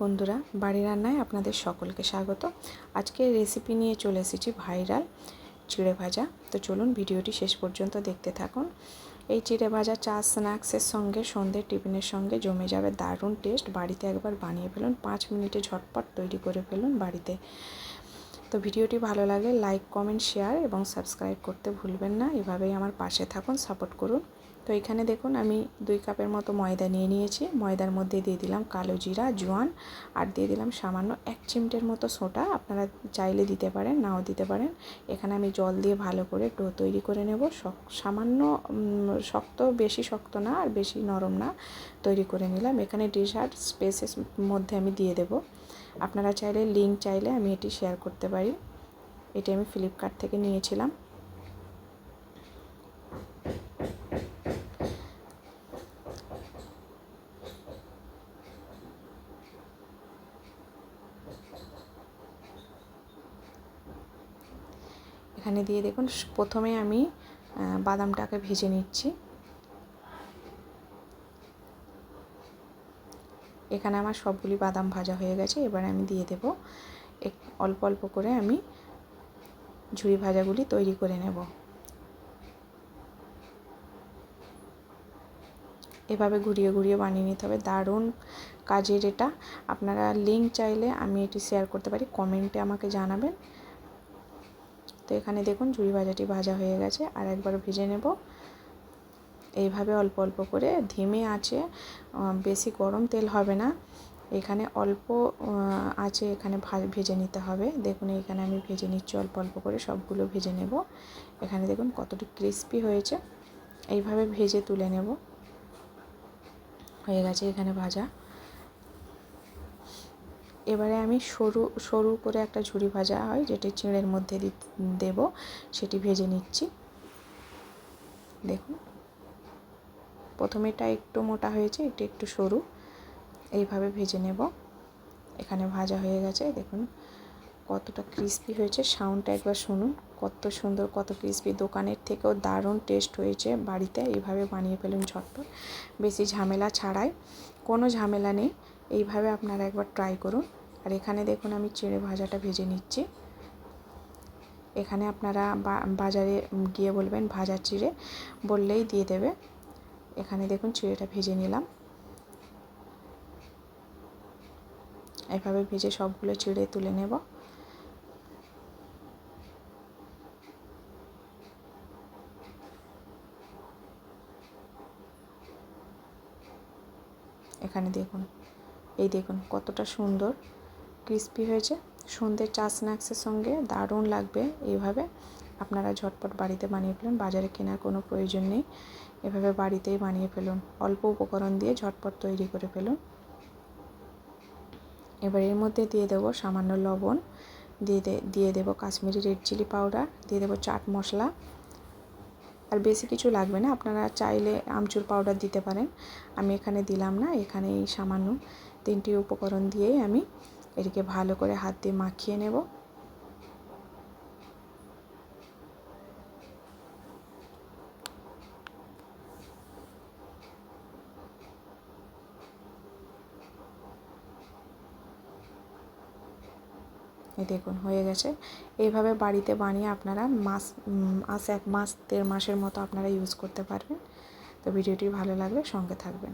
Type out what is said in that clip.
বন্ধুরা, বাড়ি রান্নায় আপনাদের সকলকে স্বাগত। আজকে রেসিপি নিয়ে চলে এসেছি ভাইরাল চিড়ে ভাজা। তো চলুন ভিডিওটি শেষ পর্যন্ত দেখতে থাকুন। এই চিড়ে ভাজা চা স্ন্যাক্সের সঙ্গে, সন্ধ্যে টিফিনের সঙ্গে জমে যাবে দারুণ টেস্ট বাড়িতে একবার বানিয়ে ফেলুন, পাঁচ মিনিটে ঝটপট তৈরি করে ফেলুন বাড়িতে। তো ভিডিওটি ভালো লাগলে লাইক, কমেন্ট, শেয়ার এবং সাবস্ক্রাইব করতে ভুলবেন না। এভাবেই আমার পাশে থাকুন, সাপোর্ট করুন। তো এখানে দেখুন, আমি দুই কাপের মতো ময়দা নিয়ে নিয়েছি। ময়দার মধ্যে দিয়ে দিলাম কালো জিরা, জোয়ান আর দিয়ে দিলাম সামান্য এক চিমটের মতো সোটা আপনারা চাইলে দিতে পারেন, নাও দিতে পারেন। এখানে আমি জল দিয়ে ভালো করে ডো তৈরি করে নেব। সামান্য শক্ত, বেশি শক্ত না আর বেশি নরম না তৈরি করে নিলাম। এখানে ডিশার্ট স্পেসের মধ্যে আমি দিয়ে দেব। আপনারা চাইলে লিঙ্ক চাইলে আমি এটি শেয়ার করতে পারি। এটি আমি ফ্লিপকার্ট থেকে নিয়েছিলাম। এখানে দিয়ে দেখুন, প্রথমে আমি বাদামটাকে ভেজে নিচ্ছি। এখানে আমার সবগুলি বাদাম ভাজা হয়ে গেছে, এবার আমি দিয়ে দেব অল্প অল্প করে আমি ঝুড়ি ভাজাগুলি তৈরি করে নেব। এভাবে ঘুরিয়ে ঘুরিয়ে বানিয়ে নিতে হবে। দারুণ কাজের এটা। আপনারা লিঙ্ক চাইলে আমি এটি শেয়ার করতে পারি। কমেন্টে আমাকে জানাবেন। তো এখানে দেখুন ঝুড়ি ভাজাটি ভাজা হয়ে গেছে। আর একবার ভেজে নেব। এইভাবে অল্প অল্প করে, ধিমে আছে বেশি গরম তেল হবে না। এখানে অল্প আছে, এখানে ভেজে নিতে হবে। দেখুন, এখানে আমি ভেজে নিচ্ছি অল্প অল্প করে, সবগুলো ভেজে নেব। এখানে দেখুন কতটি ক্রিস্পি হয়েছে। এইভাবে ভেজে তুলে নেব। হয়ে গেছে এখানে ভাজা। এবারে আমি সরু সরু করে একটা ঝুড়ি ভাজা হয়, যেটি চিঁড়ের মধ্যে দেব, সেটি ভেজে নিচ্ছি। দেখুন। প্রথমে এটা একটু মোটা হয়েছে, এটা একটু সরু। এইভাবে ভেজে নেব। এখানে ভাজা হয়ে গেছে। দেখুন কতটা ক্রিস্পি হয়েছে। সাউন্ডটা একবার শুনুন। কত সুন্দর, কত ক্রিস্পি দোকানের থেকেও দারুণ টেস্ট হয়েছে বাড়িতে। এইভাবে বানিয়ে ফেলুন ঝটপট। বেশি ঝামেলা ছাড়াই, কোনো ঝামেলা নেই। এইভাবে আপনারা একবার ট্রাই করুন। আর এখানে দেখুন আমি চিড়ে ভাজাটা ভেজে নিচ্ছি। এখানে আপনারা বাজারে গিয়ে বলবেন, ভাজা চিড়ে বললেই দিয়ে দেবে। এখানে দেখুন চিড়েটা ভেজে নিলাম। এভাবে ভেজে সবগুলো চিড়ে তুলে নেব। এখানে দেখুন, এই দেখুন কতটা সুন্দর ক্রিস্পি হয়েছে। সন্ধ্যের চা স্ন্যাক্সের সঙ্গে দারুণ লাগবে এইভাবে আপনারা ঝটপট বাড়িতে বানিয়ে ফেলুন, বাজারে কেনার কোনো প্রয়োজন নেই। এভাবে বাড়িতেই বানিয়ে ফেলুন, অল্প উপকরণ দিয়ে ঝটপট তৈরি করে ফেলুন। এবার এর মধ্যে দিয়ে দেবো সামান্য লবণ, দিয়ে দিয়ে দেবো কাশ্মীরি রেড চিলি পাউডার দিয়ে দেবো চাট মশলা। আর বেশি কিছু লাগবে না, আপনারা চাইলে আমচুর পাউডার দিতে পারেন। আমি এখানে দিলাম না এখানে এই সামান্য তিনটি উপকরণ দিয়েই আমি এটিকে ভালো করে হাত দিয়ে মাখিয়ে নেব। এই দেখুন, হয়ে গেছে। এইভাবে বাড়িতে বানিয়ে আপনারা মাস মাস এক মাস, দেড় মাসের মতো আপনারা ইউজ করতে পারবেন। তো ভিডিওটি ভালো লাগলে সঙ্গে থাকবেন।